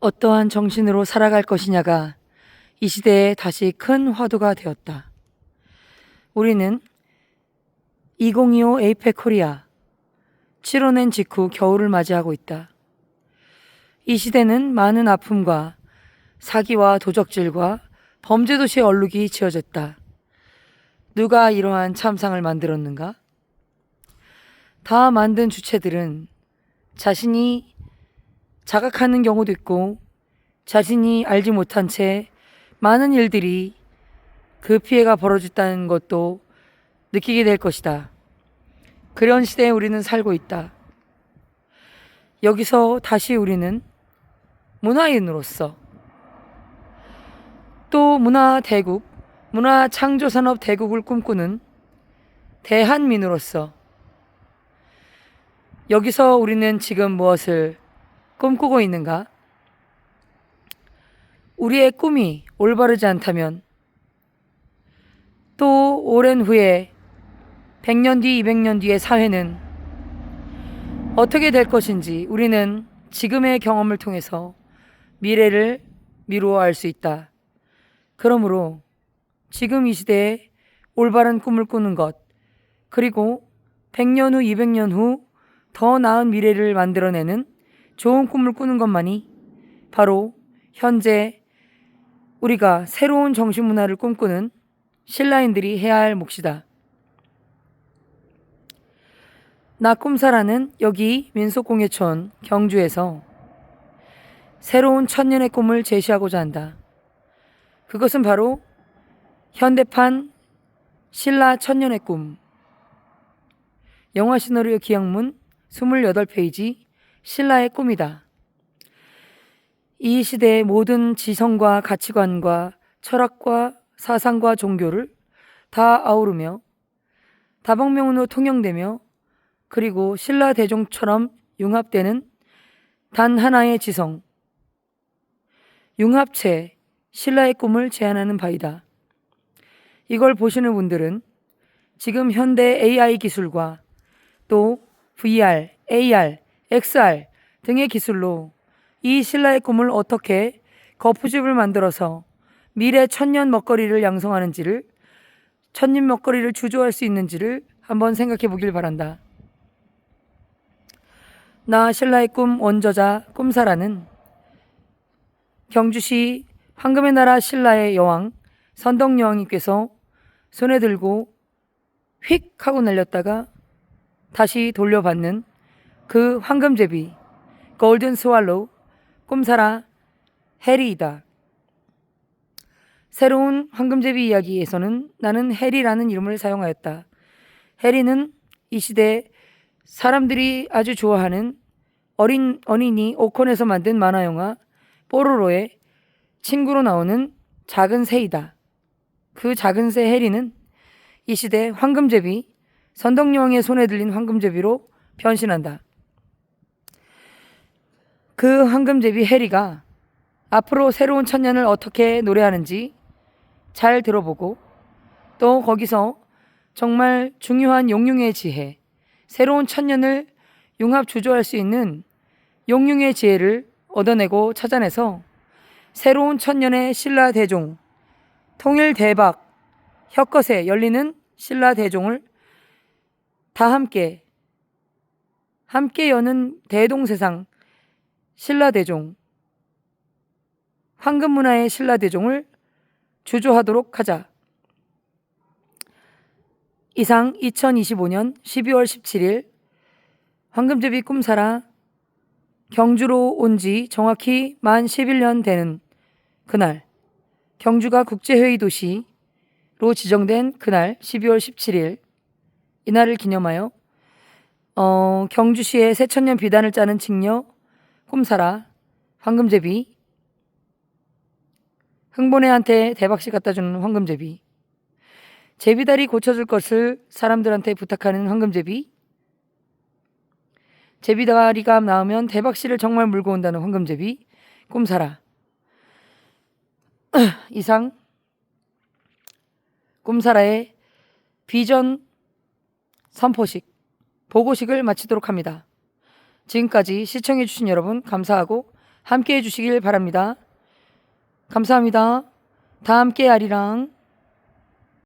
어떠한 정신으로 살아갈 것이냐가 이 시대에 다시 큰 화두가 되었다. 우리는 2025 에이펙 코리아 7호낸 직후 겨울을 맞이하고 있다. 이 시대는 많은 아픔과 사기와 도적질과 범죄 도시의 얼룩이 지어졌다. 누가 이러한 참상을 만들었는가? 다 만든 주체들은 자신이 자각하는 경우도 있고 자신이 알지 못한 채 많은 일들이 그 피해가 벌어졌다는 것도 느끼게 될 것이다. 그런 시대에 우리는 살고 있다. 여기서 다시 우리는 문화인으로서 또 문화 대국, 문화 창조 산업 대국을 꿈꾸는 대한민으로서 여기서 우리는 지금 무엇을 꿈꾸고 있는가? 우리의 꿈이 올바르지 않다면 또 오랜 후에 100년 뒤, 200년 뒤의 사회는 어떻게 될 것인지 우리는 지금의 경험을 통해서 미래를 미루어 알 수 있다. 그러므로 지금 이 시대에 올바른 꿈을 꾸는 것, 그리고 100년 후, 200년 후 더 나은 미래를 만들어내는 좋은 꿈을 꾸는 것만이 바로 현재 우리가 새로운 정신 문화를 꿈꾸는 신라인들이 해야 할 몫이다. 나 꿈사라는 여기 민속공예촌 경주에서 새로운 천년의 꿈을 제시하고자 한다. 그것은 바로 현대판 신라 천년의 꿈. 영화 시나리오 기억문 28페이지 신라의 꿈이다. 이 시대의 모든 지성과 가치관과 철학과 사상과 종교를 다 아우르며 다방면으로 통용되며 그리고 신라 대종처럼 융합되는 단 하나의 지성, 융합체, 신라의 꿈을 제안하는 바이다. 이걸 보시는 분들은 지금 현대 AI 기술과 또 VR, AR, XR 등의 기술로 이 신라의 꿈을 어떻게 거푸집을 만들어서 미래 천년 먹거리를 양성하는지를 천년 먹거리를 주조할 수 있는지를 한번 생각해 보길 바란다. 나 신라의 꿈 원저자 꿈사라는 경주시 황금의 나라 신라의 여왕 선덕 여왕님께서 손에 들고 휙 하고 날렸다가 다시 돌려받는 그 황금제비 골든 스왈로우 꿈사라 해리이다. 새로운 황금제비 이야기에서는 나는 해리라는 이름을 사용하였다. 해리는 이 시대 사람들이 아주 좋아하는 어린 어린이 오콘에서 만든 만화 영화 뽀로로의 친구로 나오는 작은 새이다. 그 작은 새 해리는 이 시대 황금제비 선덕여왕의 손에 들린 황금제비로 변신한다. 그 황금제비 해리가 앞으로 새로운 천년을 어떻게 노래하는지 잘 들어보고 또 거기서 정말 중요한 용융의 지혜, 새로운 천년을 융합 주조할 수 있는 용융의 지혜를 얻어내고 찾아내서 새로운 천년의 신라 대종, 통일 대박, 혁것에 열리는 신라 대종을 다 함께 함께 여는 대동세상 신라 대종 황금 문화의 신라 대종을 주조하도록 하자. 이상 2025년 12월 17일 황금제비 꿈사라 경주로 온 지 정확히 만 11년 되는 그날 경주가 국제회의 도시로 지정된 그날 12월 17일 이날을 기념하여 어, 경주시의 새천년 비단을 짜는 칭녀 꿈사라 황금제비. 흥본애한테 대박씨 갖다 주는 황금제비. 제비다리 고쳐줄 것을 사람들한테 부탁하는 황금제비. 제비다리가 나오면 대박씨를 정말 물고 온다는 황금제비. 꿈사라. 이상. 꿈사라의 비전 선포식 보고식을 마치도록 합니다. 지금까지 시청해주신 여러분 감사하고 함께 해주시길 바랍니다. 감사합니다. 다 함께 아리랑